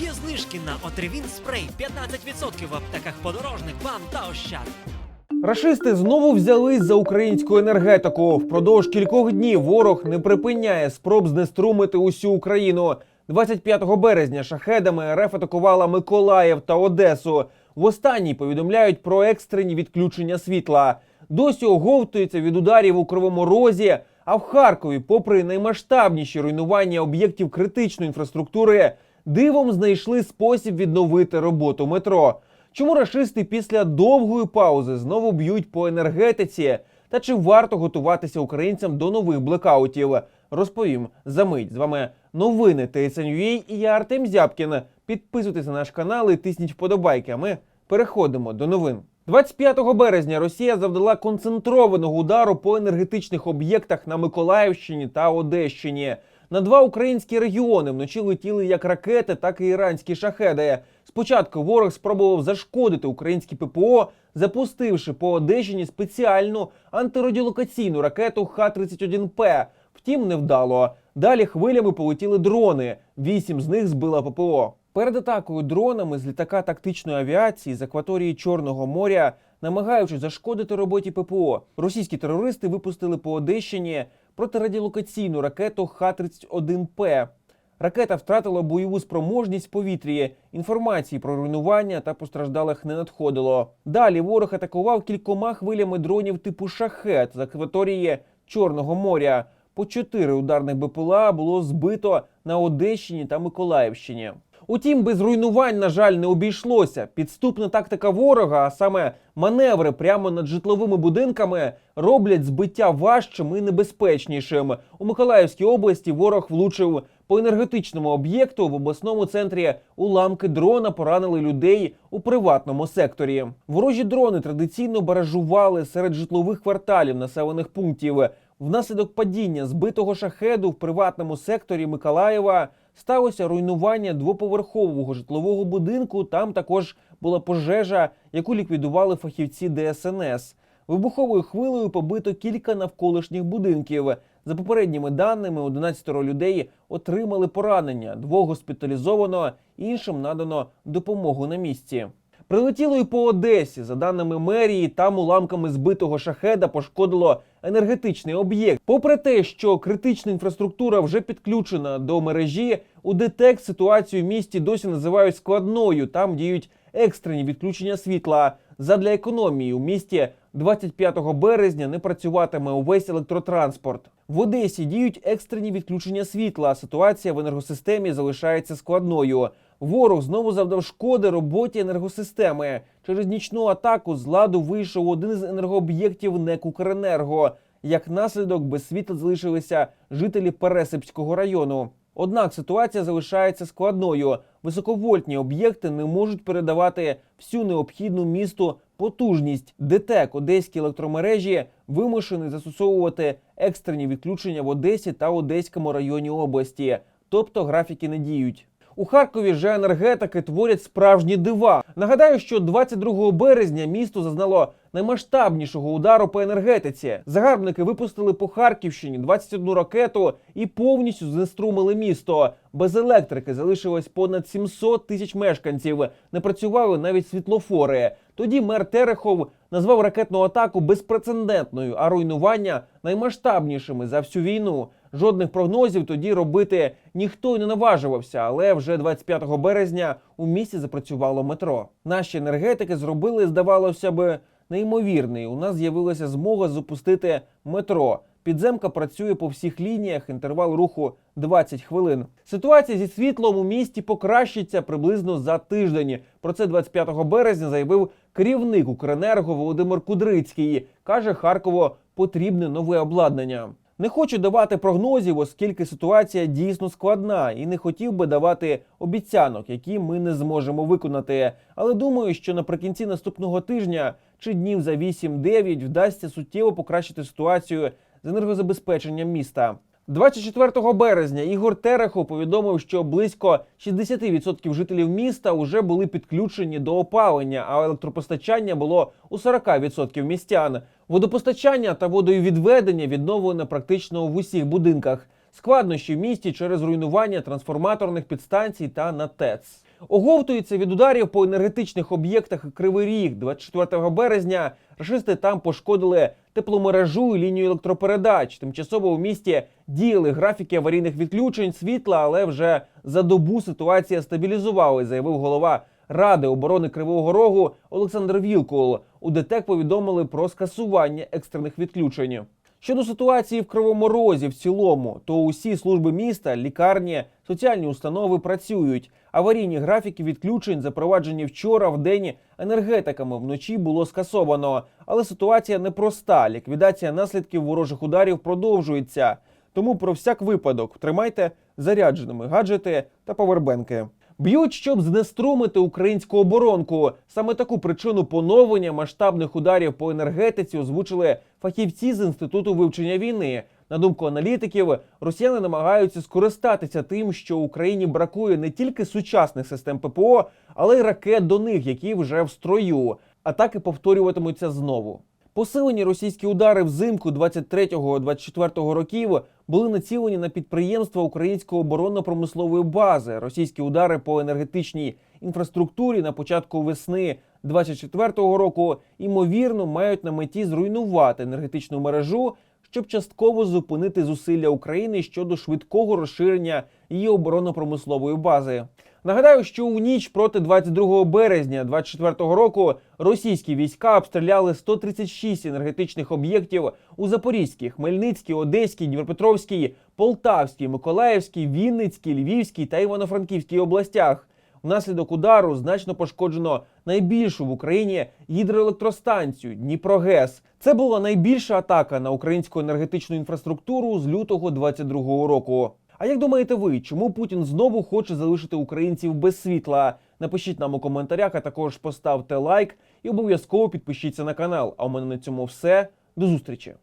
Є знижки на Отривін спрей 15% в аптеках подорожник, бам та ощад. Рашисти знову взялись за українську енергетику. Впродовж кількох днів ворог не припиняє спроб знеструмити усю Україну. 25 березня шахедами РФ атакувала Миколаїв та Одесу. В останній повідомляють про екстрені відключення світла. Досі оговтується від ударів у Кривому Розі. А в Харкові, попри наймасштабніші руйнування об'єктів критичної інфраструктури, дивом знайшли спосіб відновити роботу метро. Чому рашисти після довгої паузи знову б'ють по енергетиці? Та чи варто готуватися українцям до нових блекаутів? Розповім за мить. З вами новини ТСНЮА і я Артем Зябкін. Підписуйтесь на наш канал і тисніть вподобайки. А ми переходимо до новин. 25 березня Росія завдала концентрованого удару по енергетичних об'єктах на Миколаївщині та Одещині. На два українські регіони вночі летіли як ракети, так і іранські шахеди. Спочатку ворог спробував зашкодити українські ППО, запустивши по Одещині спеціальну антирадіолокаційну ракету Х-31П. Втім, невдало. Далі хвилями полетіли дрони. Вісім з них збила ППО. Перед атакою дронами з літака тактичної авіації з акваторії Чорного моря, намагаючись зашкодити роботі ППО, російські терористи випустили по Одещині протирадіолокаційну ракету Х-31П. Ракета втратила бойову спроможність в повітрі. Інформації про руйнування та постраждалих не надходило. Далі ворог атакував кількома хвилями дронів типу шахет з акваторії Чорного моря. По чотири ударних БПЛА було збито на Одещині та Миколаївщині. Утім, без руйнувань, на жаль, не обійшлося. Підступна тактика ворога, а саме маневри прямо над житловими будинками, роблять збиття важчим і небезпечнішим. У Миколаївській області ворог влучив по енергетичному об'єкту в обласному центрі уламки дрона поранили людей у приватному секторі. Ворожі дрони традиційно баражували серед житлових кварталів населених пунктів. Внаслідок падіння збитого шахеду в приватному секторі Миколаєва сталося руйнування двоповерхового житлового будинку. Там також була пожежа, яку ліквідували фахівці ДСНС. Вибуховою хвилею побито кілька навколишніх будинків. За попередніми даними, 11 людей отримали поранення, двох госпіталізовано, іншим надано допомогу на місці. Прилетіло і по Одесі. За даними мерії, там уламками збитого шахеда пошкодило енергетичний об'єкт. Попри те, що критична інфраструктура вже підключена до мережі, у ДТЕК ситуацію в місті досі називають складною. Там діють екстрені відключення світла. Задля економії у місті 25 березня не працюватиме увесь електротранспорт. В Одесі діють екстрені відключення світла. Ситуація в енергосистемі залишається складною. Ворог знову завдав шкоди роботі енергосистеми. Через нічну атаку з ладу вийшов один із енергооб'єктів НЕК «Укренерго». Як наслідок, без світла залишилися жителі Пересипського району. Однак ситуація залишається складною. Високовольтні об'єкти не можуть передавати всю необхідну місту потужність. ДТЕК Одеські електромережі вимушений застосовувати екстрені відключення в Одесі та Одеському районі області, тобто графіки не діють. У Харкові же енергетики творять справжні дива. Нагадаю, що 22 березня місто зазнало наймасштабнішого удару по енергетиці. Загарбники випустили по Харківщині 21 ракету і повністю знеструмили місто. Без електрики залишилось понад 700 тисяч мешканців. Не працювали навіть світлофори. Тоді мер Терехов назвав ракетну атаку безпрецедентною, а руйнування наймасштабнішими за всю війну. Жодних прогнозів тоді робити ніхто не наважувався, але вже 25 березня у місті запрацювало метро. Наші енергетики зробили, здавалося би, неймовірний. У нас з'явилася змога запустити метро. Підземка працює по всіх лініях, інтервал руху 20 хвилин. Ситуація зі світлом у місті покращиться приблизно за тиждень. Про це 25 березня заявив керівник Укренерго Володимир Кудрицький. каже, Харкову потрібне нове обладнання. Не хочу давати прогнозів, оскільки ситуація дійсно складна, і не хотів би давати обіцянок, які ми не зможемо виконати. Але думаю, що наприкінці наступного тижня чи днів за 8-9 вдасться суттєво покращити ситуацію з енергозабезпеченням міста. 24 березня Ігор Терехов повідомив, що близько 60% жителів міста вже були підключені до опалення, а електропостачання було у 40% містян. Водопостачання та водовідведення відновлено практично в усіх будинках. Складнощі в місті через руйнування трансформаторних підстанцій та на ТЕЦ. Оговтується від ударів по енергетичних об'єктах Кривий Ріг. 24 березня рашисти там пошкодили тепломережу і лінію електропередач. Тимчасово у місті діяли графіки аварійних відключень світла, але вже за добу ситуація стабілізувала, заявив голова Ради оборони Кривого Рогу Олександр Вілкул. У ДТЕК повідомили про скасування екстрених відключень. Щодо ситуації в Кривому Розі в цілому, то усі служби міста, лікарні, соціальні установи працюють. Аварійні графіки відключень, запроваджені вчора в день енергетиками, вночі було скасовано. Але ситуація непроста. Ліквідація наслідків ворожих ударів продовжується. Тому про всяк випадок тримайте зарядженими гаджети та повербенки. Б'ють, щоб знеструмити українську оборонку. Саме таку причину поновлення масштабних ударів по енергетиці озвучили фахівці з інституту вивчення війни. На думку аналітиків, росіяни намагаються скористатися тим, що Україні бракує не тільки сучасних систем ППО, але й ракет до них, які вже в строю. Атаки повторюватимуться знову. Посилені російські удари взимку 23-24 років були націлені на підприємства української оборонно-промислової бази. Російські удари по енергетичній інфраструктурі на початку весни 24-го року ймовірно мають на меті зруйнувати енергетичну мережу, щоб частково зупинити зусилля України щодо швидкого розширення її оборонно-промислової бази. Нагадаю, що у ніч проти 22 березня 24 року російські війська обстріляли 136 енергетичних об'єктів у Запорізькій, Хмельницькій, Одеській, Дніпропетровській, Полтавській, Миколаївській, Вінницькій, Львівській та Івано-Франківській областях. Внаслідок удару значно пошкоджено найбільшу в Україні гідроелектростанцію Дніпрогес. Це була найбільша атака на українську енергетичну інфраструктуру з лютого 22 року. А як думаєте ви, чому Путін знову хоче залишити українців без світла? Напишіть нам у коментарях, а також поставте лайк і обов'язково підпишіться на канал. А у мене на цьому все. До зустрічі!